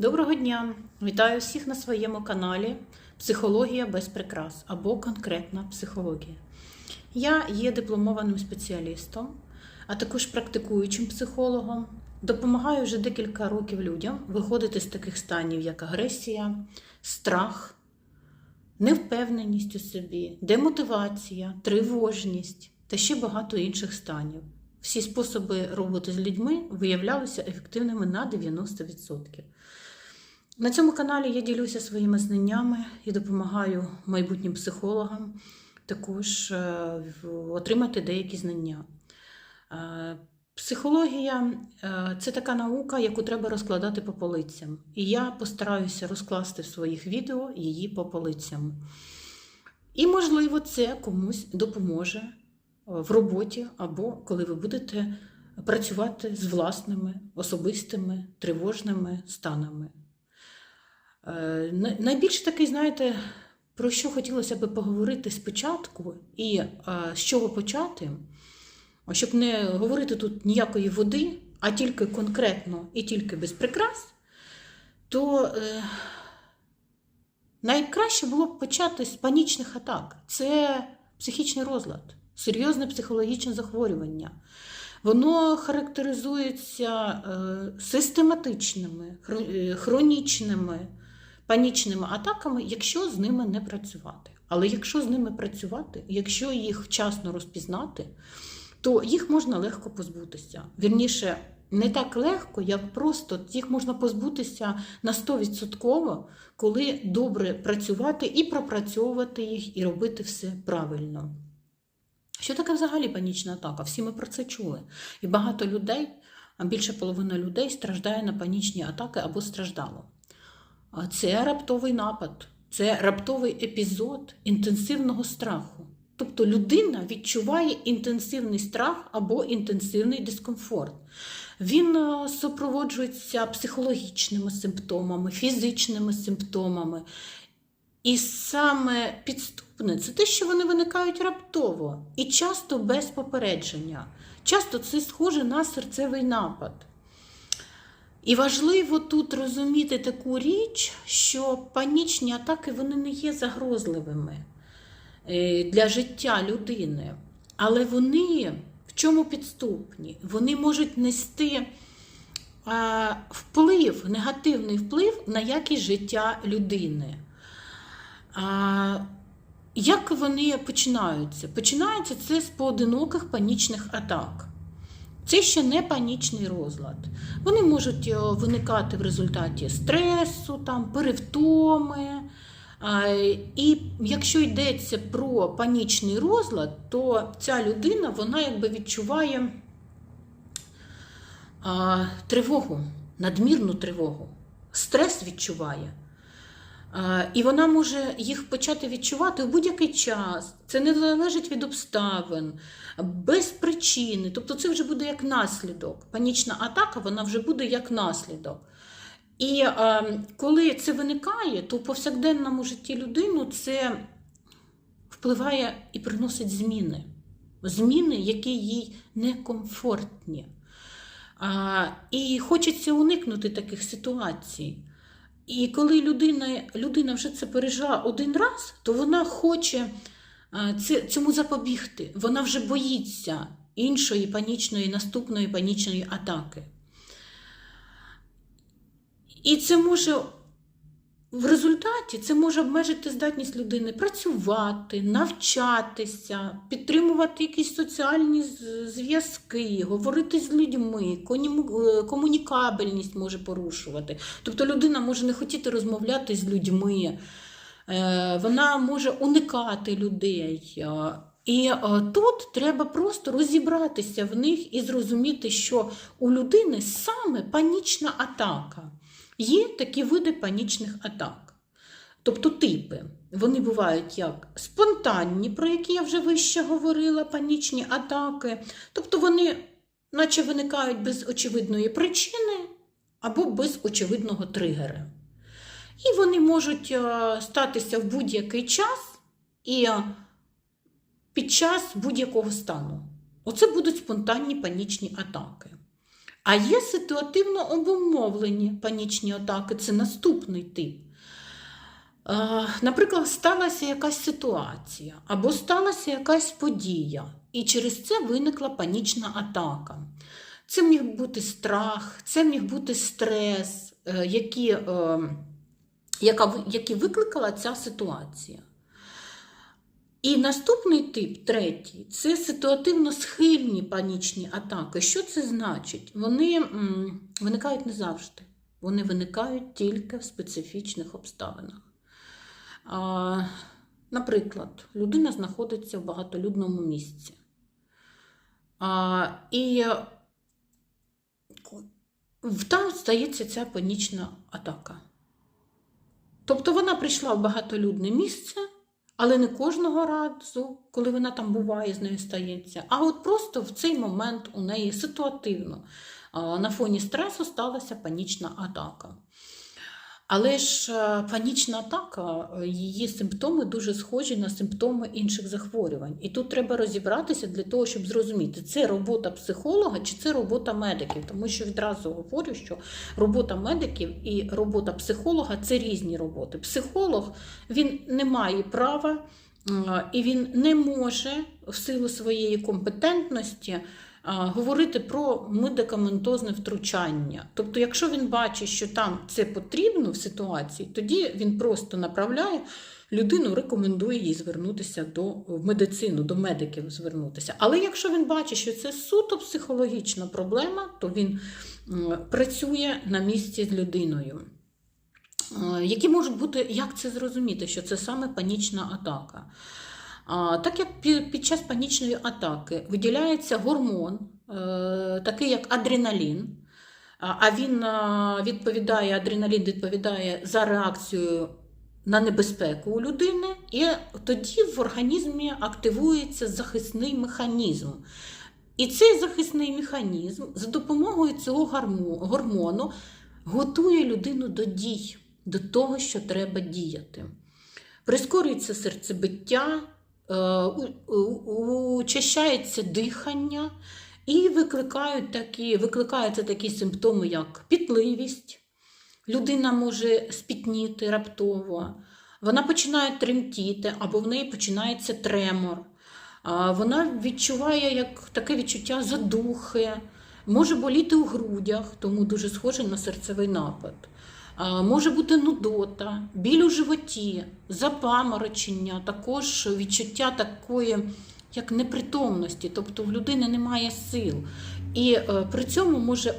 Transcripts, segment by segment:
Доброго дня! Вітаю всіх на своєму каналі Психологія без прикрас або конкретна психологія. Я є дипломованим спеціалістом, а також практикуючим психологом. Допомагаю вже декілька років людям виходити з таких станів, як агресія, страх, невпевненість у собі, демотивація, тривожність та ще багато інших станів. Всі способи роботи з людьми виявлялися ефективними на 90%. На цьому каналі я ділюся своїми знаннями і допомагаю майбутнім психологам також е, отримати деякі знання. Е, Психологія е, це така наука, яку треба розкладати по полицям. І я постараюся розкласти в своїх відео її по полицям. І, можливо, це комусь допоможе в роботі або коли ви будете працювати з власними особистими тривожними станами. Е, най- Найбільш такий, знаєте, про що хотілося би поговорити спочатку і е, з чого почати, щоб не говорити тут ніякої води, а тільки конкретно і тільки без прикрас, то е, найкраще було б почати з панічних атак. Це психічний розлад, серйозне психологічне захворювання. Воно характеризується систематичними, хронічними панічними атаками, якщо з ними не працювати. Але якщо з ними працювати, якщо їх вчасно розпізнати, то їх можна легко позбутися. Вірніше, не так легко, як просто їх можна позбутися на 100%, коли добре працювати і пропрацьовувати їх, і робити все правильно. Що таке взагалі панічна атака? Всі ми про це чули. І багато людей, а більше половина людей страждає на панічні атаки або страждало. А Це раптовий напад, це раптовий епізод інтенсивного страху. Тобто людина відчуває інтенсивний страх або інтенсивний дискомфорт. Він е, супроводжується психологічними симптомами, фізичними симптомами. І саме підступне це те, що вони виникають раптово і часто без попередження. Часто це схоже на серцевий напад. І важливо тут розуміти таку річ, що панічні атаки вони не є загрозливими е, для життя людини, але вони в чому підступні? Вони можуть нести вплив, негативний вплив на якість життя людини. Як вони починаються? Починаються це з поодиноких панічних атак. Це ще не панічний розлад. Вони можуть е, виникати в результаті стресу, там, перевтоми. І якщо йдеться про панічний розлад, то ця людина вона якби відчуває тривогу, надмірну тривогу, стрес відчуває. І вона може їх почати відчувати у будь-який час. Це не залежить від обставин, без причини. Тобто це вже буде як наслідок. Панічна атака вона вже буде як наслідок. І е, коли це виникає, то в повсякденному житті людину це впливає і приносить зміни. Зміни, які їй некомфортні. А, і хочеться уникнути таких ситуацій. І коли людина, людина вже це пережила один раз, то вона хоче цьому запобігти. Вона вже боїться іншої панічної, наступної панічної атаки. І це може в результаті це може обмежити здатність людини працювати, навчатися, підтримувати якісь соціальні зв'язки, говорити з людьми, е, комунікабельність може порушувати. Тобто людина може не хотіти розмовляти з людьми, е, вона може уникати людей. І е, тут треба просто розібратися в них і зрозуміти, що у людини саме панічна атака. Є такі види панічних атак. Тобто типи. Вони бувають як спонтанні, про які я вже вище говорила, панічні атаки. Тобто вони, наче виникають без очевидної причини або без очевидного тригера. І вони можуть е, статися в будь-який час і е, під час будь-якого стану. Оце будуть спонтанні панічні атаки. А є ситуативно обумовлені панічні атаки, це наступний тип. Е, Наприклад, сталася якась ситуація або сталася якась подія, і через це виникла панічна атака. Це міг бути страх, це міг бути стрес, е, які, е, які викликала ця ситуація. І наступний тип, третій, це ситуативно схильні панічні атаки. Що це значить? Вони м, виникають не завжди. Вони виникають тільки в специфічних обставинах. А, наприклад, людина знаходиться в багатолюдному місці. А, і там стається ця панічна атака. Тобто вона прийшла в багатолюдне місце, але не кожного разу, коли вона там буває, з нею стається. А от просто в цей момент у неї ситуативно на фоні стресу сталася панічна атака. Але ж е, панічна атака, е, її симптоми дуже схожі на симптоми інших захворювань. І тут треба розібратися для того, щоб зрозуміти, це робота психолога чи це робота медиків. Тому що відразу говорю, що робота медиків і робота психолога це різні роботи. Психолог він не має права і він не може в силу своєї компетентності говорити про медикаментозне втручання. Тобто, якщо він бачить, що там це потрібно в ситуації, тоді він просто направляє людину, рекомендує їй звернутися до в медицину, до медиків звернутися. Але якщо він бачить, що це суто психологічна проблема, то він працює на місці з людиною. Е, Які можуть бути, як це зрозуміти, що це саме панічна атака? Так як під час панічної атаки виділяється гормон, е, такий як адреналін, а він е, відповідає, адреналін відповідає за реакцію на небезпеку у людини, і тоді в організмі активується захисний механізм. І цей захисний механізм за допомогою цього гормону готує людину до дій, до того, що треба діяти. Прискорюється серцебиття, учащається дихання і викликають такі, викликаються такі симптоми, як пітливість. Людина може спітніти раптово, вона починає тремтіти або в неї починається тремор. Вона відчуває як таке відчуття задухи, може боліти у грудях, тому дуже схоже на серцевий напад. Може бути нудота, біль у животі, запаморочення, також відчуття такої як непритомності, тобто в людини немає сил. І е, при цьому може е,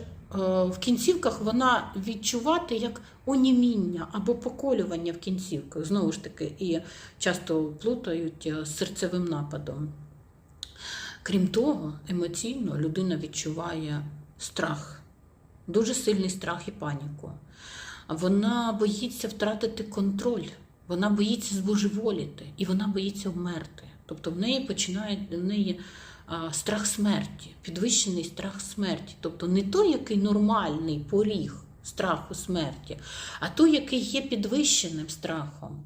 в кінцівках вона відчувати як оніміння або поколювання в кінцівках. Знову ж таки, і часто плутають е, з серцевим нападом. Крім того, емоційно людина відчуває страх, дуже сильний страх і паніку. Вона боїться втратити контроль, вона боїться збожеволіти і вона боїться вмерти. Тобто в неї починає в неї страх смерті, підвищений страх смерті. Тобто не той, який нормальний поріг страху смерті, а той, який є підвищеним страхом.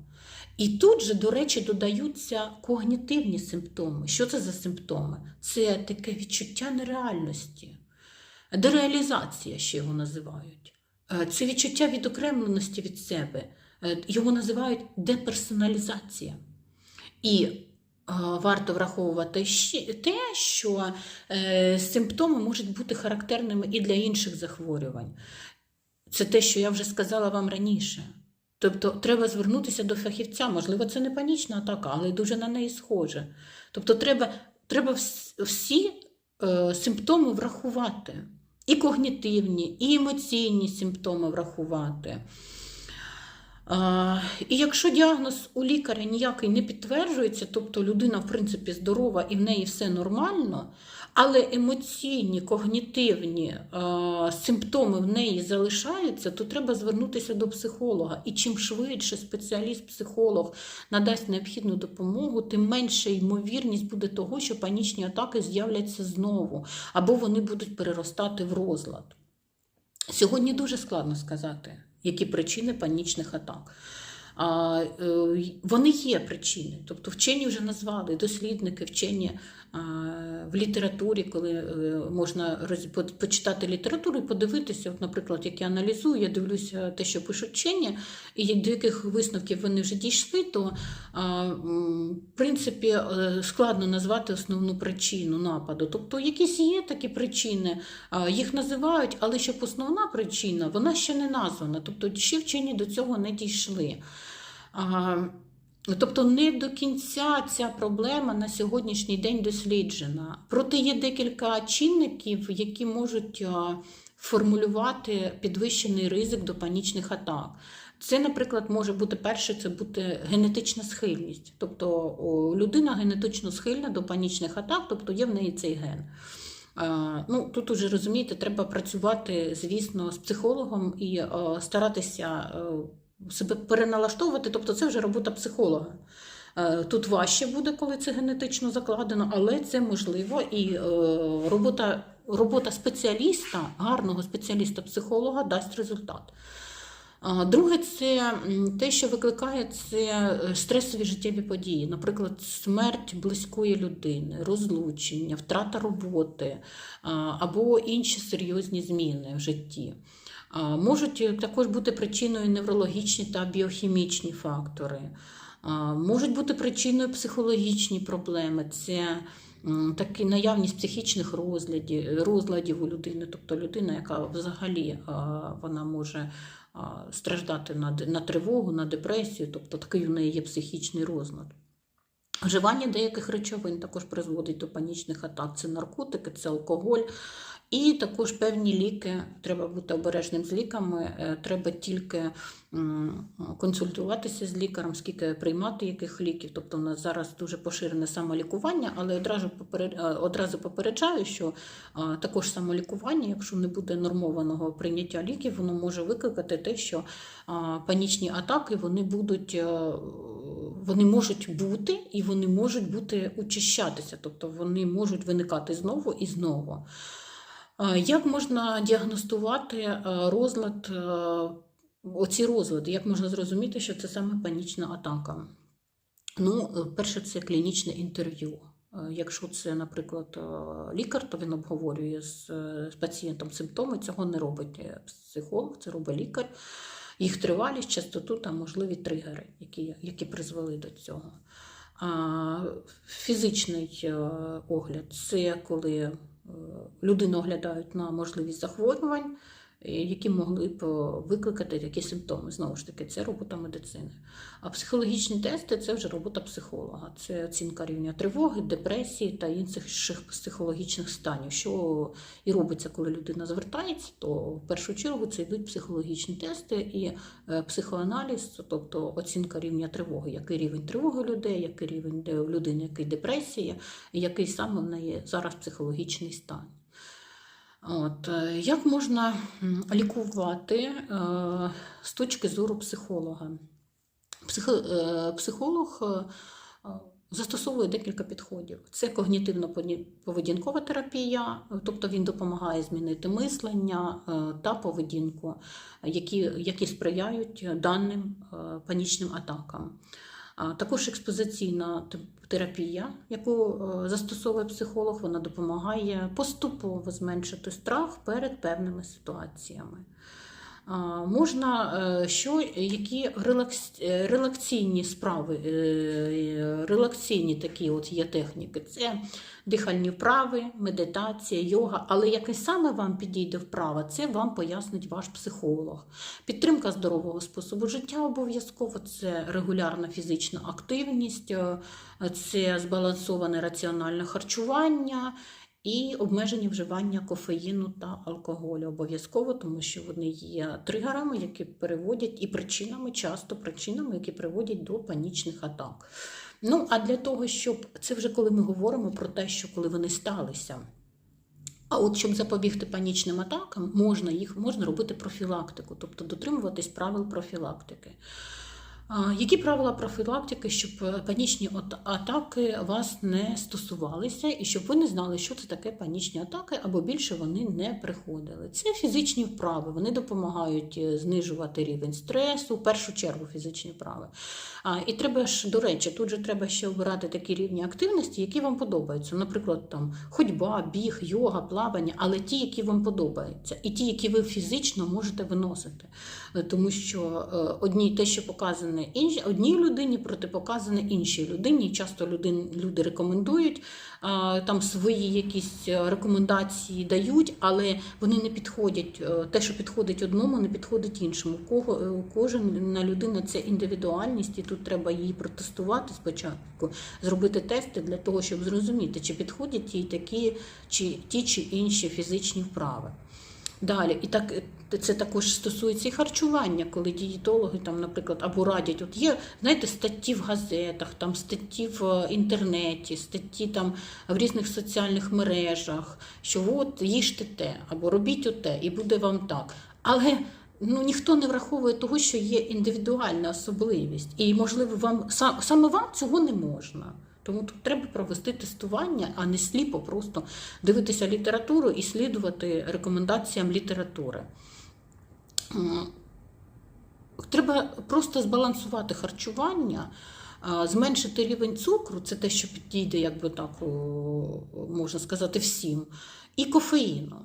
І тут же, до речі, додаються когнітивні симптоми. Що це за симптоми? Це таке відчуття нереальності, дереалізація ще його називають. Е, Це відчуття відокремленості від себе. Е, Його називають деперсоналізація. І е, варто враховувати те, що симптоми можуть бути характерними і для інших захворювань. Це те, що я вже сказала вам раніше. Тобто треба звернутися до фахівця. Можливо, це не панічна атака, але дуже на неї схоже. Тобто, треба, треба всі симптоми врахувати. І когнітивні, і емоційні симптоми врахувати. І якщо діагноз у лікаря ніякий не підтверджується, тобто людина, в принципі, здорова і в неї все нормально, але емоційні, когнітивні симптоми в неї залишаються, то треба звернутися до психолога. І чим швидше спеціаліст-психолог надасть необхідну допомогу, тим менша ймовірність буде того, що панічні атаки з'являться знову, або вони будуть переростати в розлад. Сьогодні дуже складно сказати, які причини панічних атак. Е, вони є причини. Тобто вчені вже назвали, дослідники, вчені в літературі, коли е, можна почитати літературу і подивитися, от, наприклад, як я аналізую, я дивлюся те, що пишуть вчені, і до яких висновків вони вже дійшли, то в принципі е, складно назвати основну причину нападу. Тобто якісь є такі причини, їх називають, але щоб основна причина, вона ще не названа. Тобто ще вчені до цього не дійшли. А, Тобто не до кінця ця проблема на сьогоднішній день досліджена. Проте є декілька чинників, які можуть формулювати підвищений ризик до панічних атак. Це, наприклад, може бути перше, це бути генетична схильність. Тобто людина генетично схильна до панічних атак, тобто є в неї цей ген. Ну, тут уже розумієте, треба працювати, звісно, з психологом і е, старатися е, себе переналаштовувати, тобто це вже робота психолога. Е, Тут важче буде, коли це генетично закладено, але це можливо і е, робота, робота спеціаліста, гарного спеціаліста-психолога дасть результат. Друге, це те, що викликає це е, стресові життєві події, наприклад, смерть близької людини, розлучення, втрата роботи або інші серйозні зміни в житті. Можуть е, також бути причиною неврологічні та біохімічні фактори. Можуть бути причиною психологічні проблеми. Це такі наявність психічних розладів, у людини, тобто людина, яка взагалі вона може страждати на, на тривогу, на депресію, тобто такий в неї є психічний розлад. Вживання деяких речовин також призводить до панічних атак. Це наркотики, це алкоголь. І також певні ліки, треба бути обережним з ліками, е, треба тільки консультуватися з лікарем, скільки приймати яких ліків. Тобто у нас зараз дуже поширене самолікування, але одразу е, одразу попереджаю, що також самолікування, якщо не буде нормованого прийняття ліків, воно може викликати те, що панічні атаки вони будуть. е, Вони можуть бути і вони можуть бути учащатися, тобто вони можуть виникати знову і знову. Як можна діагностувати е, розлад, е, оці розлади? Як можна зрозуміти, що це саме панічна атака? Ну, е, перше, це клінічне інтерв'ю. Якщо це, наприклад, лікар, то він обговорює з, з пацієнтом симптоми. Цього не робить психолог, це робить лікар. Їх тривалість, частоту та можливі тригери, які, які призвели до цього. А, фізичний огляд це коли людину оглядають на можливість захворювань, е, які могли б е, викликати такі симптоми. Знову ж таки, це робота медицини. А психологічні тести це вже робота психолога. Це оцінка рівня тривоги, депресії та інших психологічних станів. Що і робиться, коли людина звертається, то в першу чергу це йдуть психологічні тести і е, психоаналіз, тобто оцінка рівня тривоги, який рівень тривоги людей, який рівень людини, який депресія, і який саме в неї зараз психологічний стан. От, е, як можна лікувати е, з точки зору психолога? Е, психолог застосовує декілька підходів. Це когнітивно-поведінкова терапія, тобто він допомагає змінити мислення та поведінку, які, які сприяють даним панічним атакам. Також експозиційна терапія, яку е, застосовує психолог, вона допомагає поступово зменшити страх перед певними ситуаціями. Можна е, що, які релакс, е, справи, е, е, такі от є техніки. Це дихальні вправи, медитація, йога. Але яке саме вам підійде вправа, це вам пояснить ваш психолог. Підтримка здорового способу життя обов'язково, це регулярна фізична активність, е, це збалансоване раціональне харчування. І обмеження вживання кофеїну та алкоголю обов'язково, тому що вони є тригерами, які переводять і причинами, часто причинами, які приводять до панічних атак. Ну а для того, щоб це вже коли ми говоримо про те, що коли вони сталися. А от щоб запобігти панічним атакам, можна їх можна робити профілактику, тобто дотримуватись правил профілактики. Які правила профілактики, щоб е, панічні атаки вас не стосувалися, і щоб ви не знали, що це таке панічні атаки, або більше вони не приходили? Це фізичні вправи, вони допомагають е, знижувати рівень стресу, в першу чергу фізичні вправи. І треба ж, до речі, тут же треба ще обирати такі рівні активності, які вам подобаються. Наприклад, там ходьба, біг, йога, плавання, але ті, які вам подобаються, і ті, які ви фізично можете виносити. Е, Тому що одні те, що показане іншій, одній людині, протипоказане іншій людині. Часто люди, люди рекомендують там свої якісь е, рекомендації дають, але вони не підходять. Е, Те, що підходить одному, не підходить іншому. Кого е, кожна людина це індивідуальність, і тут треба її протестувати спочатку, зробити тести для того, щоб зрозуміти, чи підходять їй такі чи ті чи інші фізичні вправи. Далі, і так е, це також стосується і харчування, коли дієтологи там, наприклад, або радять. От є, знаєте, статті в газетах, там статті в е, інтернеті, статті там в різних соціальних мережах, що от їжте те, або робіть оте, і буде вам так. Але ну ніхто не враховує того, що є індивідуальна особливість, і можливо, вам сам саме вам цього не можна. Тому тут треба провести тестування, а не сліпо просто дивитися літературу і слідувати рекомендаціям літератури. Треба просто збалансувати харчування, зменшити рівень цукру, це те, що підійде, як би так можна сказати, всім, і кофеїну.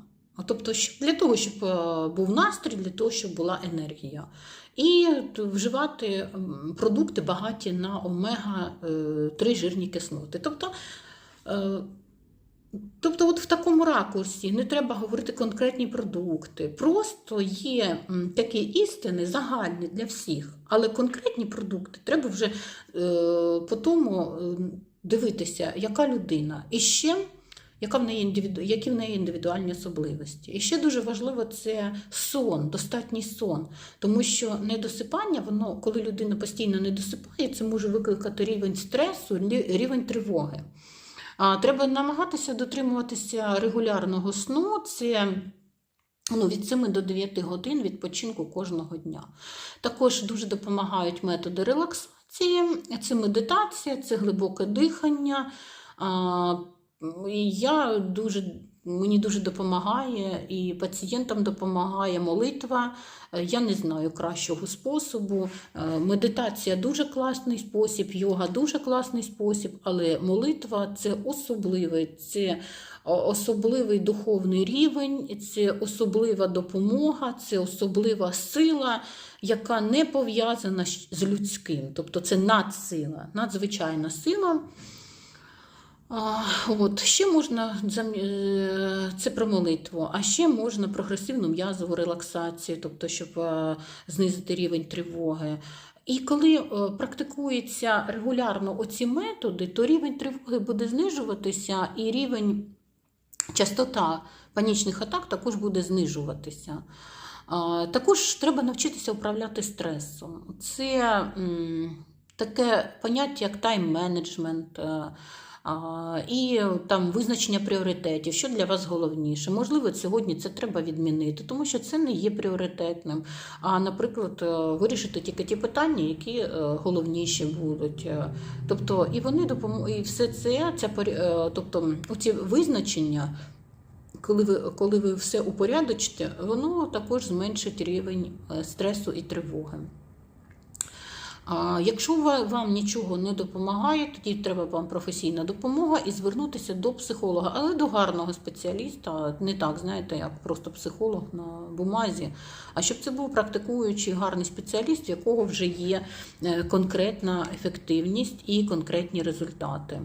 Тобто, для того, щоб е, був настрій, для того, щоб була енергія. І вживати продукти багаті на омега-3 жирні кислоти. Тобто, е, Тобто, от в такому ракурсі не треба говорити конкретні продукти. Просто є такі істини загальні для всіх, але конкретні продукти треба вже е, по тому е, дивитися, яка людина. І ще яка в неї індивіду... які в неї індивідуальні особливості. І ще дуже важливо це сон, достатній сон. Тому що недосипання, воно, коли людина постійно не досипає, це може викликати рівень стресу, рівень тривоги. А, Треба намагатися дотримуватися регулярного сну. Це ну, від 7 до 9 годин відпочинку кожного дня. Також дуже допомагають методи релаксації, це медитація, це глибоке дихання. Я дуже, мені дуже допомагає, і пацієнтам допомагає молитва. Е, Я не знаю кращого способу. Е, Медитація дуже класний спосіб, йога дуже класний спосіб, але молитва це особливий, це особливий духовний рівень, це особлива допомога, це особлива сила, яка не пов'язана з людським. Тобто це надсила, надзвичайна сила. А, От, ще можна е, це про молитву, а ще можна прогресивну м'язову релаксацію, тобто, щоб е, знизити рівень тривоги. І коли е, практикуються регулярно оці методи, то рівень тривоги буде знижуватися, і рівень частота панічних атак також буде знижуватися. Також треба навчитися управляти стресом. Це таке поняття, як тайм-менеджмент. Е, І там визначення пріоритетів, що для вас головніше. Можливо, сьогодні це треба відмінити, тому що це не є пріоритетним. А, наприклад, е, вирішити тільки ті питання, які е, головніші будуть. Е, Тобто, і вони допоможуть, і все це, ця е, тобто, оці визначення. Коли ви, коли ви все упорядочите, воно також зменшить рівень е, стресу і тривоги. Якщо вам нічого не допомагає, тоді треба вам професійна допомога і звернутися до психолога, але до гарного спеціаліста, не так, знаєте, як просто психолог на бумазі, а щоб це був практикуючий гарний спеціаліст, в якого вже є е, конкретна ефективність і конкретні результати.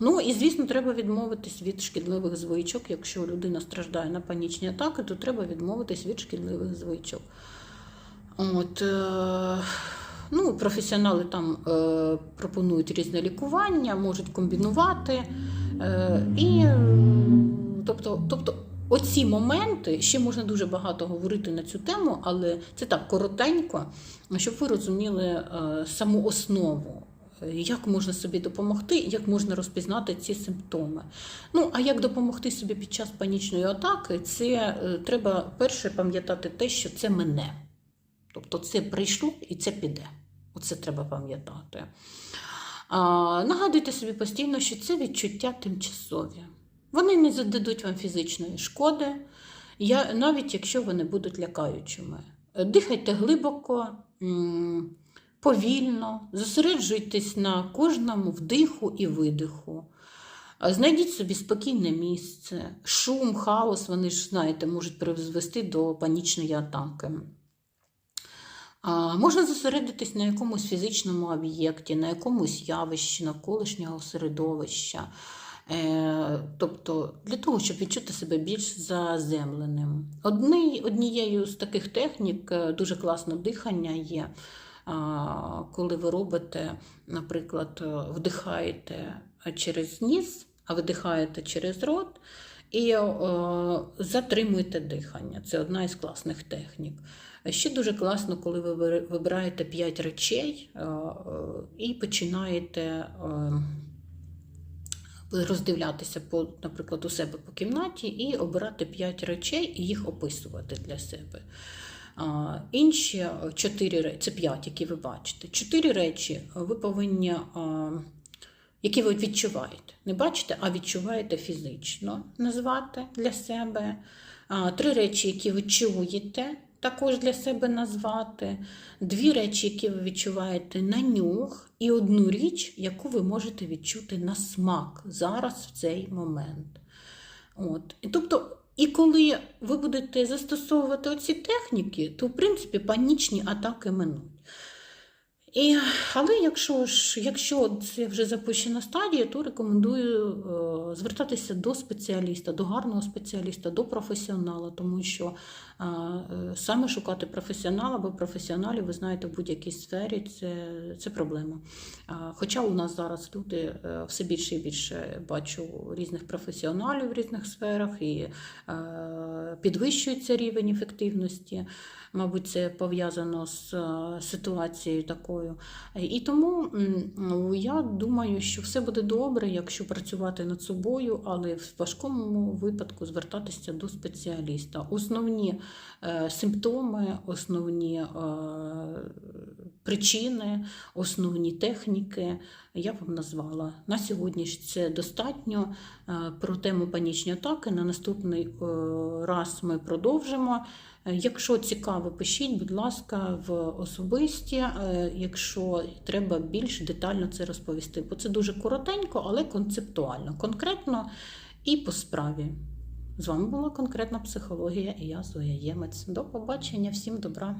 Ну і звісно, треба відмовитись від шкідливих звичок. Якщо людина страждає на панічні атаки, то треба відмовитись від шкідливих звичок. От, е, ну, професіонали там е, пропонують різне лікування, можуть комбінувати. Е, і, тобто, тобто, оці моменти ще можна дуже багато говорити на цю тему, але це так коротенько, щоб ви розуміли е, саму основу. Як можна собі допомогти, як можна розпізнати ці симптоми? Ну, а як допомогти собі під час панічної атаки, це е, треба перше пам'ятати те, що це мене. Тобто це прийшло і це піде. Оце треба пам'ятати. Нагадуйте собі постійно, що це відчуття тимчасові. Вони не зададуть вам фізичної шкоди, я, навіть якщо вони будуть лякаючими. Дихайте глибоко, повільно, зосереджуйтесь на кожному вдиху і видиху. Знайдіть собі спокійне місце, шум, хаос, вони ж, знаєте, можуть призвести до панічної атаки. Можна зосередитись на якомусь фізичному об'єкті, на якомусь явищі, навколишнього середовища. Е, Тобто для того, щоб відчути себе більш заземленим. Одні, однією з таких технік е, дуже класне дихання є, коли ви робите, наприклад, вдихаєте через ніс, а видихаєте через рот. І е, затримуєте дихання. Це одна із класних технік. Ще дуже класно, коли ви вибираєте 5 речей е, е, і починаєте е, роздивлятися, по, наприклад, у себе по кімнаті і обирати 5 речей і їх описувати для себе. А, інші 4 речі, це 5, які ви бачите. 4 речі ви повинні, а, які ви відчуваєте. Не бачите, а відчуваєте фізично назвати для себе. Три речі, які ви чуєте, також для себе назвати. Дві речі, які ви відчуваєте на нюх, і одну річ, яку ви можете відчути на смак зараз в цей момент. От. І тобто, і коли ви будете застосовувати оці техніки, то в принципі панічні атаки минуть. І, але якщо ж якщо це вже запущена стадія, то рекомендую е, звертатися до спеціаліста, до гарного спеціаліста, до професіонала, тому що е, е, саме шукати професіонала або професіоналів, ви знаєте, в будь-якій сфері це, це проблема. А, Хоча у нас зараз люди е, все більше і більше бачу різних професіоналів в різних сферах і е, підвищується рівень ефективності. Мабуть, це пов'язано з е, ситуацією такою. І тому я думаю, що все буде добре, якщо працювати над собою, але в важкому випадку звертатися до спеціаліста. Основні е, симптоми, основні е, причини, основні техніки я вам назвала. На сьогодні ж це достатньо про тему панічні атаки. На наступний раз ми продовжимо. Е, Якщо цікаво, пишіть, будь ласка, в особисті, е, якщо треба більш детально це розповісти, бо це дуже коротенько, але концептуально, конкретно і по справі. З вами була конкретна психологія і я Зоя Ємець. До побачення, всім добра!